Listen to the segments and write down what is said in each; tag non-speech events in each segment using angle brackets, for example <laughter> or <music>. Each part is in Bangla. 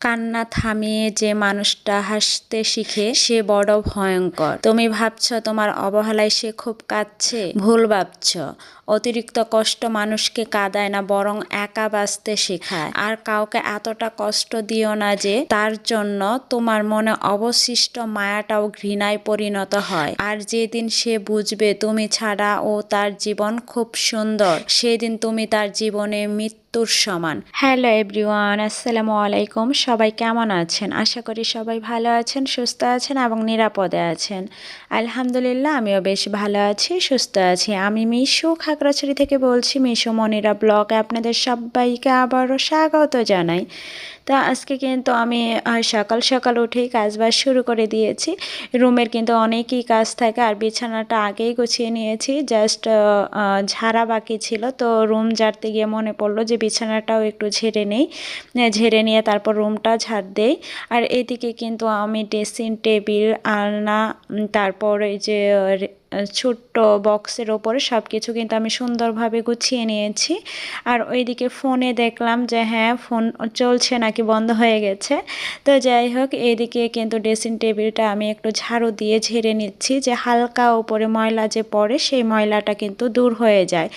কান্না থামিয়ে যে মানুষটা হাসতে শিখে, সে বড় ভয়ঙ্কর। তুমি ভাবছ তোমার অবহেলায় সে খুব কাঁদছে? ভুল ভাবছ। অতিরিক্ত কষ্ট মানুষকে কাঁদায় না, বরং একা বাঁচতে শেখায়। আর কাউকে এতটা কষ্ট দিও না যে তার জন্য তোমার মনে অবশিষ্ট মায়াটাও ঘৃণায় পরিণত হয়। আর যেদিন সে বুঝবে তুমি ছাড়া ও তার জীবন খুব সুন্দর, সেদিন তুমি তার জীবনে মৃত্যুর সমান। হ্যালো এভরিওয়ান আসসালামু আলাইকুম। সবাই কেমন আছেন? আশা করি সবাই ভালো আছেন, সুস্থ আছেন এবং নিরাপদে আছেন। আলহামদুলিল্লাহ, আমিও বেশ ভালো আছি, সুস্থ আছি। আমি মিশু খাগড়াছড়ি থেকে বলছি, মিশু মনিরা ব্লগে আপনাদের সবাইকে আবারও স্বাগত জানাই। তো আজকে কিন্তু আমি সকাল সকাল উঠেই কাজবাজ শুরু করে দিয়েছি। রুমের কিন্তু অনেকই কাজ থাকে, আর বিছানাটা আগেই গুছিয়ে নিয়েছি। জাস্ট ঝাড়া বাকি ছিল, তো রুম ঝাড়তে গিয়ে মনে পড়ল যে বিছানাটাও একটু ঝেড়ে নেই। ঝেড়ে নিয়ে তারপর রুমটা ঝাড় দেই। আর এদিকে কিন্তু আমি ড্রেসিং টেবিল, আলনা তারপর এই যে ছোট্ট বক্সের ওপরে সব কিছু কিন্তু আমি সুন্দরভাবে গুছিয়ে নিয়েছি। আর ওইদিকে ফোনে দেখলাম যে হ্যাঁ ফোন চলছে নাকি, বন্ধ হয়ে গেছে। তো যাই হোক এইদিকে কিন্তু ড্রেসিং টেবিলটা আমি একটু ঝাড়ু দিয়ে ঝেড়ে নিচ্ছি যে, হালকা উপরে ময়লা যে পড়ে, সেই ময়লাটা কিন্তু দূর হয়ে যায়।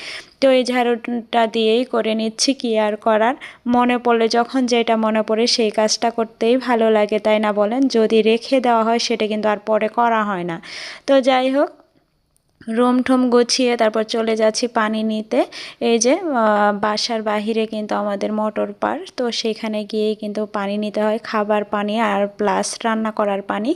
তো এই ঝাড়ুটা দিয়েই করে নিচ্ছি কি আর করার। মনে পড়লে যখন যেটা মনে পড়ে, সেই কাজটা করতেই ভালো লাগে, তাই না বলেন? যদি রেখে দেওয়া হয়, সেটা কিন্তু আর পরে করা হয় না। তো যাই হোক রুম ঠুম গুছিয়ে তারপর চলে যাচ্ছি পানি নিতে। এই যে বাসার বাহিরে কিন্তু আমাদের মোটর পার তো সেখানে গিয়েই কিন্তু পানি নিতে হয়, খাবার পানি আর প্লাস রান্না করার পানি।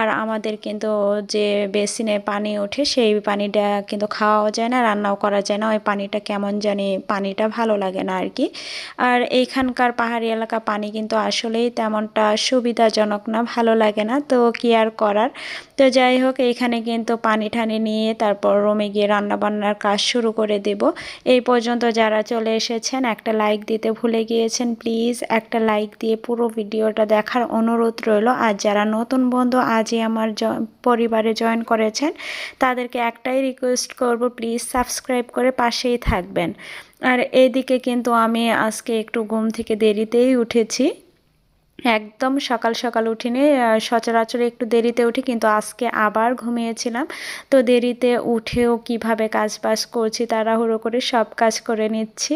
আর আমাদের কিন্তু যে বেসিনে পানি ওঠে, সেই পানিটা কিন্তু খাওয়াও যায় না, রান্নাও করা যায় না, ওই পানিটা কেমন জানি পানিটা ভালো লাগে না আর কি। আর এইখানকার পাহাড়ি এলাকা পানি কিন্তু আসলেই তেমনটা সুবিধাজনক না, ভালো লাগে না, তো কি আর করার? তো যাই হোক, এইখানে কিন্তু পানি ঠানি নিয়ে তারপর রুমে গিয়ে রান্না বান্নার কাজ শুরু করে দেব। এই পর্যন্ত যারা চলে এসেছেন, একটা লাইক দিতে ভুলে গিয়েছেন প্লিজ একটা লাইক দিয়ে পুরো ভিডিওটা দেখার অনুরোধ রইল। আর যারা নতুন বন্ধু আজই আমার পরিবারে জয়েন করেছেন, তাদেরকে একটাই রিকোয়েস্ট করব প্লিজ সাবস্ক্রাইব করে পাশেই থাকবেন। আর এদিকে কিন্তু আমি আজকে একটু ঘুম থেকে দেরিতেই উঠেছি। একদম সকাল সকাল উঠিনি সচরাচর একটু দেরিতে উঠি কিন্তু আজকে আবার ঘুমিয়েছিলাম। তো দেরিতে উঠেও কীভাবে কাজ বাজ করছি, তাড়াহুড়ো করে সব কাজ করে নিচ্ছি।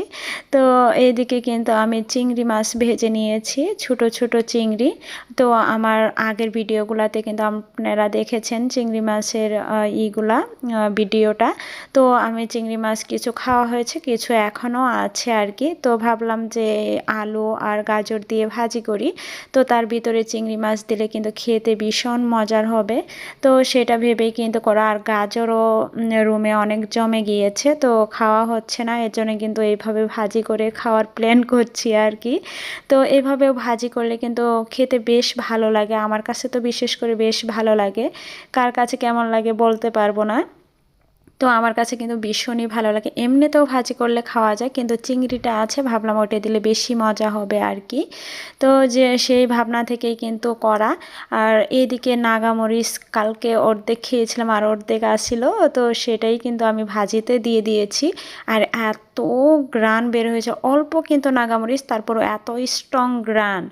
তো এইদিকে কিন্তু আমি চিংড়ি মাছ ভেজে নিয়েছি, ছোট ছোট চিংড়ি। তো আমার আগের ভিডিওগুলোতে কিন্তু আপনারা দেখেছেন চিংড়ি মাছের ইগুলা ভিডিওটা। তো আমি চিংড়ি মাছ কিছু খাওয়া হয়েছে, কিছু এখনও আছে আর কি। তো ভাবলাম যে আলু আর গাজর দিয়ে ভাজি করি। তো তার ভিতরে চিংড়ি মাছ দিলে কিন্তু খেতে ভীষণ মজার হবে। তো সেটা ভেবেই কিন্তু করা আর গাজরও রুমে অনেক জমে গিয়েছে, তো খাওয়া হচ্ছে না। এর জন্য কিন্তু এইভাবে ভাজি করে খাওয়ার প্ল্যান করছি আর কি তো এভাবেও ভাজি করলে কিন্তু খেতে বেশ ভালো লাগে। আমার কাছে তো বিশেষ করে বেশ ভালো লাগে। কার কাছে কেমন লাগে বলতে পারব না। তো আমার কাছে কিন্তু ভীষণই ভালো লাগে। এমনিতেও ভাজি করলে খাওয়া যায়, কিন্তু চিংড়িটা আছে, ভাবলাম ওটা দিলে বেশি মজা হবে আর কি তো যে সেই ভাবনা থেকেই কিন্তু করা। আর এদিকে নাগামরিচ কালকে অর্ধেক খেয়েছিলাম আর অর্ধেক আসছিল তো সেটাই কিন্তু আমি ভাজিতে দিয়ে দিয়েছি। আর এত গ্রান বের হয়েছে, অল্প কিন্তু নাগামরিচ তারপর এত স্ট্রং গ্রান।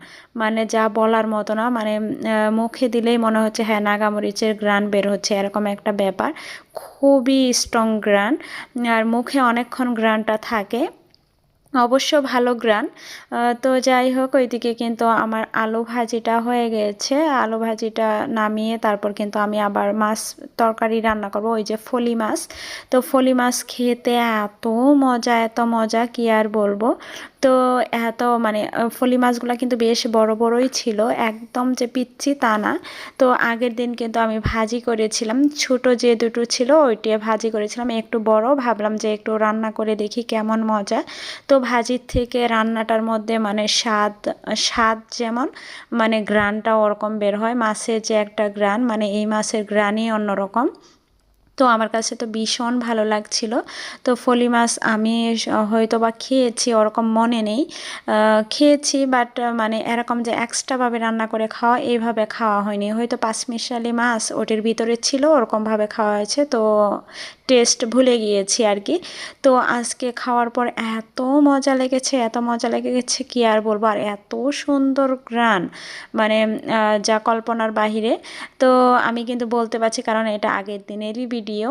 মানে যা বলার মতো না মানে মুখে দিলেই মনে হচ্ছে হ্যাঁ নাগামরিচের গ্রান বের হচ্ছে, এরকম একটা ব্যাপার। খুবই স্ট্রং গ্রান আর মুখে অনেকক্ষণ গ্রানটা থাকে। অবশ্য ভালো গ্রান তো যাই হোক, ওইদিকে কিন্তু আমার আলু ভাজিটা হয়ে গেছে। আলু ভাজিটা নামিয়ে তারপর কিন্তু আমি আবার মাছ তরকারি রান্না করব, ওই যে ফলি মাছ। তো ফলি মাছ খেতে এত মজা এত মজা, কি আর বলব? তো এত মানে ফলি মাছগুলো কিন্তু বেশ বড় বড়ই ছিল। একদম যে পিচ্ছি তা না। তো আগের দিন কিন্তু আমি ভাজি করেছিলাম। ছোট যে দুটো ছিল, ওইটিয়ে ভাজি করেছিলাম। একটু বড়, ভাবলাম যে একটু রান্না করে দেখি কেমন মজা। তো ভাজির থেকে রান্নাটার মধ্যে মানে স্বাদ স্বাদ যেমন মানে গ্রানটা ওরকম বের হয়। মাছের যে একটা গ্রান মানে এই মাছের গ্রানই অন্যরকম। তো আমার কাছে তো ভীষণ ভালো লাগছিল। তো ফলি মাছ আমি হয়তো বা খেয়েছি, ওরকম মনে নেই। খেয়েছি, বাট মানে এরকম যে এক্সট্রাভাবে রান্না করে খাওয়া, এইভাবে খাওয়া হয়নি। হয়তো পাঁচমিশালি মাছ ওটির ভিতরে ছিল, ওরকমভাবে খাওয়া হয়েছে। তো টেস্ট ভুলে গিয়েছি আর কি তো আজকে খাওয়ার পর এত মজা লেগেছে, এত মজা লেগেছে কি আর বলব? আর এত সুন্দর গ্রান মানে যা কল্পনার বাহিরে। তো আমি কিন্তু বলতে পারছি কারণ এটা আগের দিনেরই ভিডিও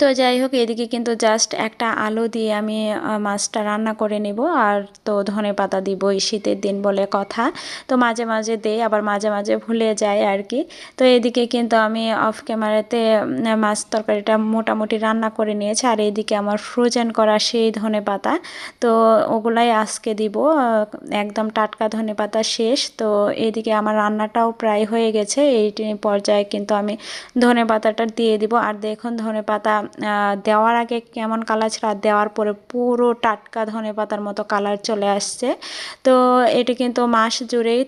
তো যাই হোক, এদিকে কিন্তু জাস্ট একটা আলু দিয়ে আমি মাছটা রান্না করে নেব। আর তো ধনে পাতা দিব এই শীতের দিন বলে কথা। তো মাঝে মাঝে দেই, আবার মাঝে মাঝে ভুলে যাই আর কি তো এদিকে কিন্তু আমি অফ ক্যামেরাতে মাছ তরকারিটা মোটামুটি রান্না করে নিয়েছি। আর এদিকে আমার ফ্রোজেন করা সেই ধনে পাতা। তো ওগুলাই আজকে দিব একদম টাটকা ধনে পাতা শেষ। তো এদিকে আমার রান্নাটাও প্রায় হয়ে গেছে। এই পর্যায়ে কিন্তু আমি ধনে পাতাটা দিয়ে দিব। আর দেখুন, ধনে পাতা দেওয়ার আগে কেমন কালার ছিল আর দেওয়ার পরে পুরো টাটকা ধনে পাতার মতো কালার চলে আসছে। তো এটি কিন্তু মাস জুড়েই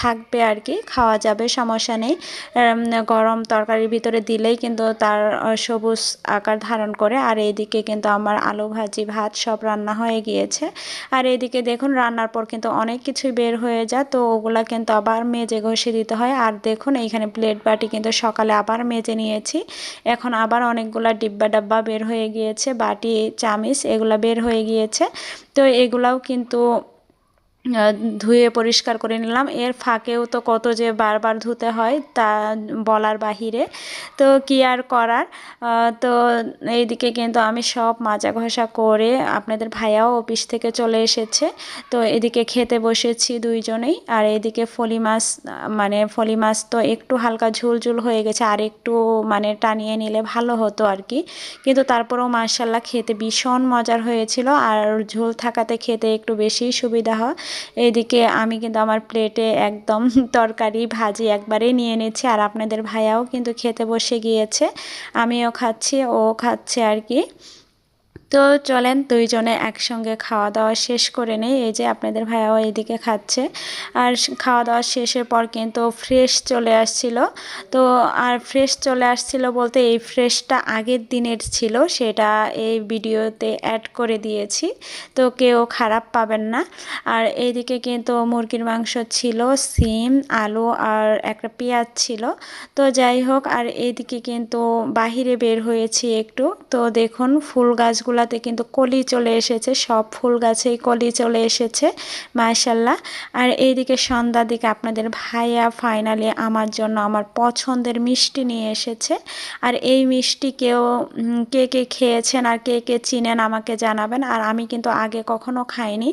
থাকবে আর কি, খাওয়া যাবে, সমস্যা নেই। গরম তরকারির ভিতরে দিলেই কিন্তু তার সবুজ আকার ধারণ করে। আর এইদিকে কিন্তু আমার আলু ভাজি, ভাত সব রান্না হয়ে গিয়েছে। আর এদিকে দেখুন, রান্নার পর কিন্তু অনেক কিছুই বের হয়ে যায়। তো ওগুলা কিন্তু আবার মেজে ঘষে দিতে হয়। আর দেখুন, এইখানে প্লেট বাটি কিন্তু সকালে আবার মেজে নিয়েছি। এখন আবার অনেকগুলা ডিব্বা ডাব্বা বের হয়ে গিয়েছে বাটি চামিচ এগুলো বের হয়ে গিয়েছে। তো এগুলাও কিন্তু ধুয়ে পরিষ্কার করে নিলাম। এর ফাঁকেও তো কত যে বারবার ধুতে হয় তা বলার বাহিরে। তো কি আর করার? তো এইদিকে কিন্তু আমি সব মাজা ঘষা করে আপনাদের ভাইয়াও অফিস থেকে চলে এসেছে। তো এদিকে খেতে বসেছি দুইজনেই। আর এদিকে ফলি মাছ মানে ফলি মাছ তো একটু হালকা ঝুল ঝুল হয়ে গেছে। আর একটু মানে টানিয়ে নিলে ভালো হতো আর কি। কিন্তু তারপরেও মার্শাল্লাহ খেতে ভীষণ মজার হয়েছিল। আর ঝোল থাকাতে খেতে একটু বেশি সুবিধা হয়। এইদিকে আমি কিন্তু আমার প্লেটে একদম <laughs> তরকারি, ভাজি একবারেই নিয়ে নিচ্ছি। আর আপনাদের ভাইয়াও কিন্তু খেতে বসে গিয়েছে। আমিও খাচ্ছি, ও খাচ্ছে আর কি। তো চলেন দুইজনে একসঙ্গে খাওয়া দাওয়া শেষ করে নেই। এই যে আপনাদের ভাইয়াও এইদিকে খাচ্ছে। আর খাওয়া দাওয়া শেষের পর কিন্তু ফ্রেশ চলে আসছিল। তো আর ফ্রেশ চলে আসছিল বলতে এই ফ্রেশটা আগের দিনের ছিল, সেটা এই ভিডিওতে অ্যাড করে দিয়েছি। তো কেউ খারাপ পাবেন না। আর এইদিকে কিন্তু মুরগির মাংস ছিল, সিম, আলু আর একটা পেঁয়াজ ছিল। তো যাই হোক, আর এইদিকে কিন্তু বাহিরে বের হয়েছি একটু। তো দেখুন, ফুল গাছগুলাতে কিন্তু কলি চলে এসেছে, সব ফুল গাছেই কলি চলে এসেছে, মাশাল্লাহ। আর এইদিকে সন্ধ্যার দিকে আপনাদের ভাইয়া ফাইনালি আমার জন্য আমার পছন্দের মিষ্টি নিয়ে এসেছে। আর এই মিষ্টি কেউ কে কে খেয়েছেন আর কে কে চিনেন আমাকে জানাবেন। আর আমি কিন্তু আগে কখনো খাইনি।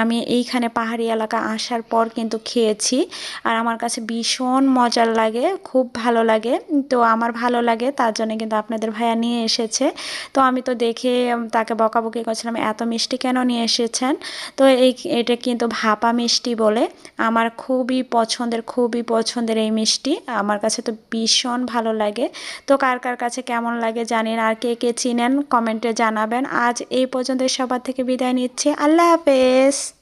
আমি এইখানে পাহাড়ি এলাকা আসার পর কিন্তু খেয়েছি। আর আমার কাছে ভীষণ মজার লাগে, খুব ভালো লাগে। তো আমার ভালো লাগে, তার জন্য কিন্তু আপনাদের ভাইয়া নিয়ে এসেছে। তো আমি তো দেখে তাকে বকাবকি করছিলাম, এত মিষ্টি কেন নিয়ে এসেছেন? তো এই এটা কিন্তু ভাপা মিষ্টি বলে। আমার খুবই পছন্দের খুবই পছন্দের এই মিষ্টি। আমার কাছে তো ভীষণ ভালো লাগে। তো কার কার কাছে কেমন লাগে জানেন? আর কে কে চিনেন? কমেন্টে জানাবেন। আজ এই পর্যন্ত সবার থেকে বিদায় নিচ্ছি। আল্লাহ হাফেজ।